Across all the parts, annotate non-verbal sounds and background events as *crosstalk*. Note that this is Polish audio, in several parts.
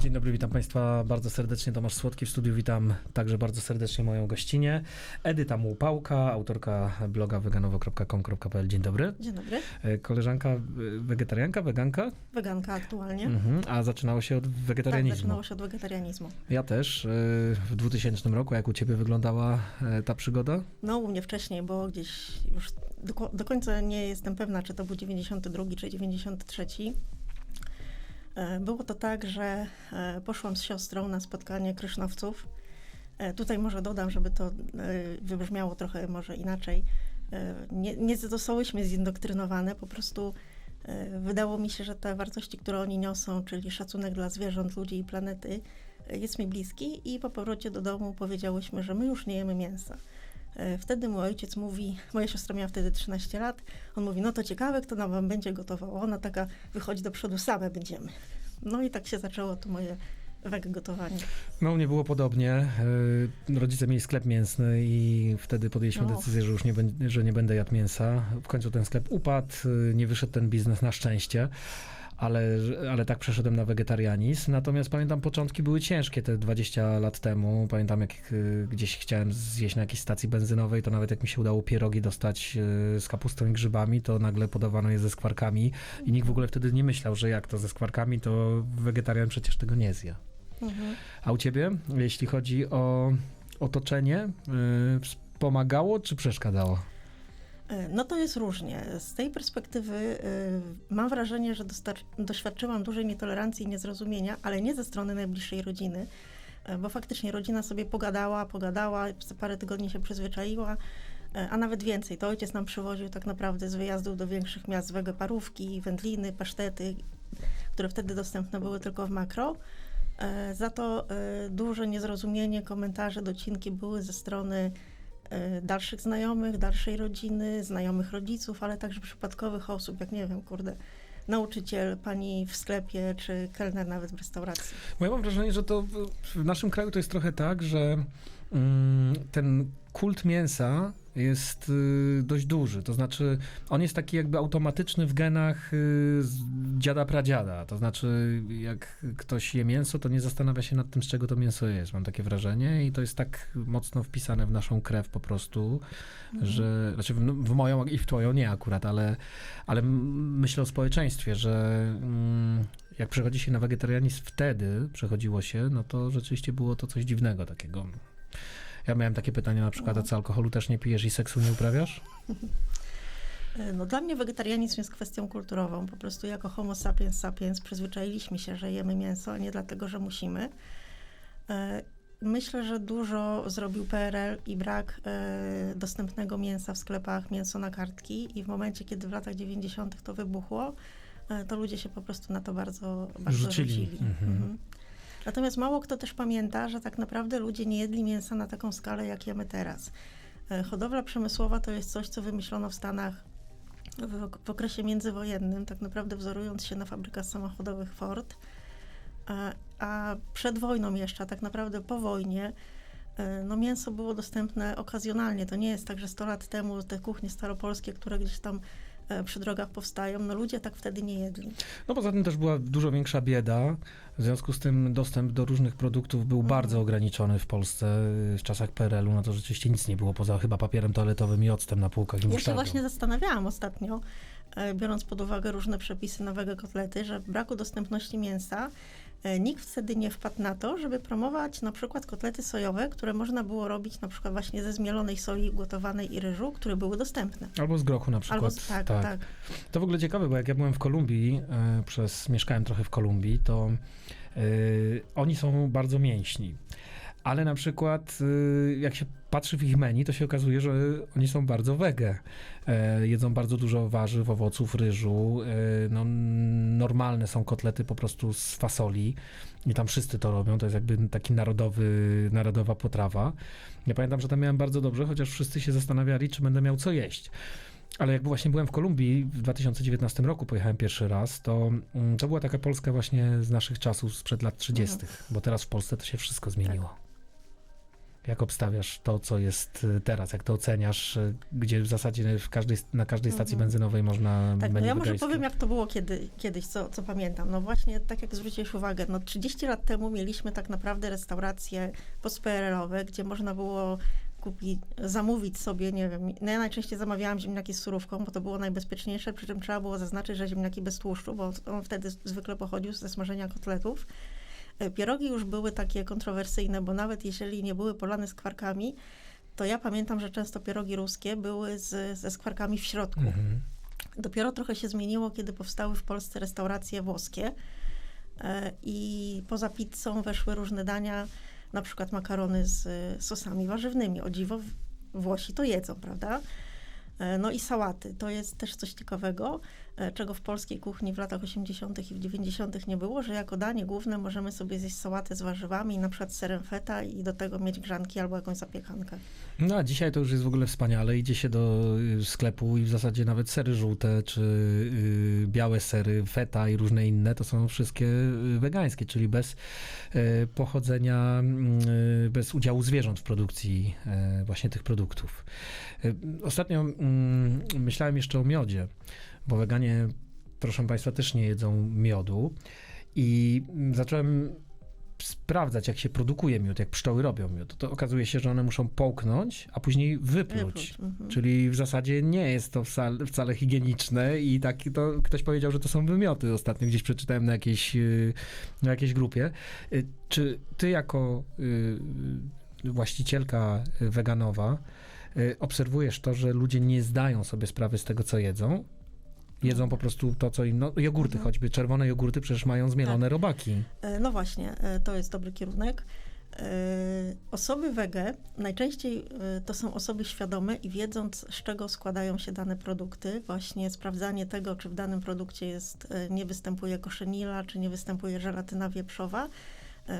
Dzień dobry, witam Państwa bardzo serdecznie. Tomasz Słodki w studiu. Witam także bardzo serdecznie moją gościnię. Edyta Mułpałka, autorka bloga weganowo.com.pl. Dzień dobry. Dzień dobry. E, Koleżanka e, wegetarianka, weganka? Weganka aktualnie. Mhm. A zaczynało się od Tak, wegetarianizmu. zaczynało się od wegetarianizmu. Ja też. e, W 2000 roku. Jak u Ciebie wyglądała ta przygoda? No u mnie wcześniej, bo gdzieś już do, do końca nie jestem pewna, czy to był 92 czy 93. E, Było to tak, że e, poszłam z siostrą na spotkanie krysznowców. E, Tutaj może dodam, żeby to wybrzmiało trochę może inaczej. Nie, nie zostałyśmy zindoktrynowane, po prostu wydało mi się, że te wartości, które oni niosą, czyli szacunek dla zwierząt, ludzi i planety, jest mi bliski i po powrocie do domu powiedziałyśmy, że my już nie jemy mięsa. E, Wtedy mój ojciec mówi, moja siostra miała wtedy 13 lat, on mówi, no to ciekawe, kto nam wam będzie gotował. Ona taka wychodzi do przodu, same będziemy. No i tak się zaczęło to moje gotowanie. No, u mnie było podobnie. E, Rodzice mieli sklep mięsny i wtedy podjęliśmy No. decyzję, że już nie, będę- że nie będę jadł mięsa. W końcu ten sklep upadł, e, nie wyszedł ten biznes na szczęście. Ale, ale tak przeszedłem na wegetarianizm. Natomiast pamiętam, początki były ciężkie te 20 lat temu. Pamiętam, jak e, gdzieś chciałem zjeść na jakiejś stacji benzynowej, to nawet jak mi się udało pierogi dostać e, z kapustą i grzybami, to nagle podawano je ze skwarkami. I nikt w ogóle wtedy nie myślał, że jak to ze skwarkami, to wegetarian przecież tego nie zje. Mhm. A u ciebie, jeśli chodzi o otoczenie, yy, wspomagało czy przeszkadzało? E, No to jest różnie. Z tej perspektywy y, mam wrażenie, że doświadczyłam dużej nietolerancji i niezrozumienia, ale nie ze strony najbliższej rodziny, e, bo faktycznie rodzina sobie pogadała, pogadała, parę tygodni się przyzwyczaiła, e, a nawet więcej. To ojciec nam przywoził tak naprawdę z wyjazdów do większych miast wege parówki, wędliny, pasztety, które wtedy dostępne były tylko w makro. E, Za to e, duże niezrozumienie, komentarze, docinki były ze strony e, dalszych znajomych, dalszej rodziny, znajomych rodziców, ale także przypadkowych osób, jak nie wiem, kurde, nauczyciel, pani w sklepie, czy kelner nawet w restauracji. Bo ja mam wrażenie, że to w, w naszym kraju to jest trochę tak, że mm, ten kult mięsa jest y, dość duży. To znaczy, on jest taki jakby automatyczny w genach y, z dziada pradziada. To znaczy, jak ktoś je mięso, to nie zastanawia się nad tym, z czego to mięso jest. Mam takie wrażenie i to jest tak mocno wpisane w naszą krew po prostu, że znaczy w, w moją i w twoją nie akurat, ale, ale myślę o społeczeństwie, że mm, jak przechodzi się na wegetarianizm wtedy, przechodziło się, no to rzeczywiście było to coś dziwnego takiego. Ja miałem takie pytanie na przykład, a co alkoholu też nie pijesz i seksu nie uprawiasz? *laughs* No, dla mnie wegetarianizm jest kwestią kulturową. Po prostu jako homo sapiens sapiens przyzwyczailiśmy się, że jemy mięso, a nie dlatego, że musimy. E, Myślę, że dużo zrobił PRL i brak e, dostępnego mięsa w sklepach, mięso na kartki i w momencie, kiedy w latach 90. to wybuchło, e, to ludzie się po prostu na to bardzo, bardzo Rzucili. rzucili. Mhm. Mhm. Natomiast mało kto też pamięta, że tak naprawdę ludzie nie jedli mięsa na taką skalę, jak jemy teraz. E, Hodowla przemysłowa to jest coś, co wymyślono w Stanach w, w okresie międzywojennym, tak naprawdę wzorując się na fabrykach samochodowych Ford. A, a przed wojną jeszcze, a tak naprawdę po wojnie, e, no mięso było dostępne okazjonalnie. To nie jest tak, że 100 lat temu te kuchnie staropolskie, które gdzieś tam e, przy drogach powstają, no ludzie tak wtedy nie jedli. No poza tym też była dużo większa bieda, w związku z tym dostęp do różnych produktów był Mhm. bardzo ograniczony w Polsce y, w czasach PRL-u, no to rzeczywiście nic nie było poza chyba papierem toaletowym i octem na półkach i Ja się właśnie zastanawiałam ostatnio, e, biorąc pod uwagę różne przepisy nowego kotlety, że braku dostępności mięsa e, nikt wtedy nie wpadł na to, żeby promować na przykład kotlety sojowe, które można było robić na przykład właśnie ze zmielonej soi ugotowanej i ryżu, które były dostępne. Albo z grochu na przykład. Albo z- tak, tak. To w ogóle ciekawe, bo jak ja byłem w Kolumbii, e, przez, mieszkałem trochę w Kolumbii, to e, oni są bardzo mięśni. Ale na przykład, y, jak się patrzy w ich menu, to się okazuje, że oni są bardzo wege. E, jedzą bardzo dużo warzyw, owoców, ryżu. E, no, normalne są kotlety po prostu z fasoli. I tam wszyscy to robią. To jest jakby taki narodowy, narodowa potrawa. Ja pamiętam, że tam miałem bardzo dobrze, chociaż wszyscy się zastanawiali, czy będę miał co jeść. Ale jak właśnie byłem w Kolumbii w 2019 roku, pojechałem pierwszy raz, to mm, to była taka Polska właśnie z naszych czasów, sprzed lat 30., bo teraz w Polsce to się wszystko zmieniło. Jak obstawiasz to, co jest y, teraz? Jak to oceniasz? y, Gdzie w zasadzie w każdej, na każdej stacji Mhm. benzynowej można Tak, no ja może powiem, jak to było kiedy, kiedyś, co, co pamiętam. No właśnie, tak jak zwróciłeś uwagę, no 30 lat temu mieliśmy tak naprawdę restauracje postPRL-owe, gdzie można było kupić, zamówić sobie, nie wiem, no ja najczęściej zamawiałam ziemniaki z surówką, bo to było najbezpieczniejsze, przy czym trzeba było zaznaczyć, że ziemniaki bez tłuszczu, bo on wtedy zwykle pochodził ze smażenia kotletów. E, Pierogi już były takie kontrowersyjne, bo nawet jeżeli nie były polane skwarkami, to ja pamiętam, że często pierogi ruskie były z, ze skwarkami w środku. Mhm. Dopiero trochę się zmieniło, kiedy powstały w Polsce restauracje włoskie e, i poza pizzą weszły różne dania, na przykład makarony z e, sosami warzywnymi. O dziwo, Włosi to jedzą, prawda? E, No i sałaty, to jest też coś ciekawego, e, czego w polskiej kuchni w latach 80. i w 90. nie było, że jako danie główne możemy sobie zjeść sałatę z warzywami, na przykład serem feta i do tego mieć grzanki albo jakąś zapiekankę. No a dzisiaj to już jest w ogóle wspaniale. Idzie się do y, sklepu i w zasadzie nawet sery żółte, czy y, białe sery, feta i różne inne, to są wszystkie y, wegańskie, czyli bez pochodzenia, bez udziału zwierząt w produkcji właśnie tych produktów. Ostatnio mm, myślałem jeszcze o miodzie, bo weganie, proszę Państwa, też nie jedzą miodu i zacząłem sprawdzać, jak się produkuje miód, jak pszczoły robią miód, to okazuje się, że one muszą połknąć, a później wypluć. Wypluć, mhm. Czyli w zasadzie nie jest to wcale, wcale higieniczne i tak to ktoś powiedział, że to są wymioty. Ostatnio gdzieś przeczytałem na jakiejś, y, na jakiejś grupie. Y, Czy ty jako y, właścicielka weganowa obserwujesz to, że ludzie nie zdają sobie sprawy z tego, co jedzą? Jedzą po prostu to, co im. No, jogurty Mhm. choćby, czerwone jogurty przecież mają zmielone robaki. E, No właśnie, e, to jest dobry kierunek. E, Osoby wege najczęściej to są osoby świadome i wiedząc, z czego składają się dane produkty, właśnie sprawdzanie tego, czy w danym produkcie jest, nie występuje koszenila, czy nie występuje żelatyna wieprzowa.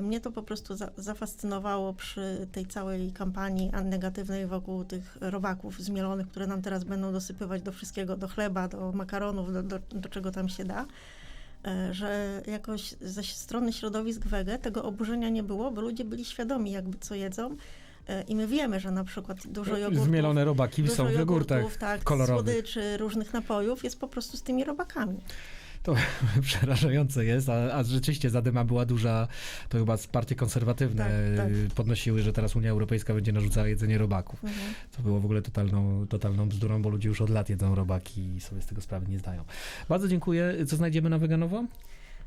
Mnie to po prostu za, zafascynowało przy tej całej kampanii negatywnej wokół tych robaków zmielonych, które nam teraz będą dosypywać do wszystkiego, do chleba, do makaronów, do, do, do czego tam się da e, że jakoś ze strony środowisk wege tego oburzenia nie było, bo ludzie byli świadomi jakby co jedzą e, i my wiemy, że na przykład dużo jogurtów, Zmielone robaki są w jogurtach tak, kolorowych. słodyczy, różnych napojów jest po prostu z tymi robakami. *laughs* Przerażające jest, a, a rzeczywiście zadyma była duża, to chyba partie konserwatywne Tak, tak. y, podnosiły, że teraz Unia Europejska będzie narzucała jedzenie robaków. Mhm. To było w ogóle totalną, totalną bzdurą, bo ludzie już od lat jedzą robaki i sobie z tego sprawy nie zdają. Bardzo dziękuję. Co znajdziemy na Weganowo?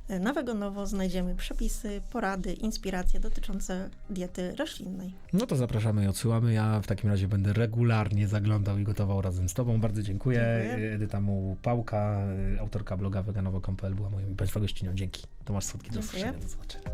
E, Na Wegonowo znajdziemy przepisy, porady, inspiracje dotyczące diety roślinnej. No to zapraszamy i odsyłamy. Ja w takim razie będę regularnie zaglądał i gotował razem z Tobą. Bardzo dziękuję. Dziękuję. Edyta Mu Pałka, y, autorka bloga weganowo.pl była moją i Państwa gościnią. Dzięki. Tomasz Słodki, do usłyszenia, do zobaczenia.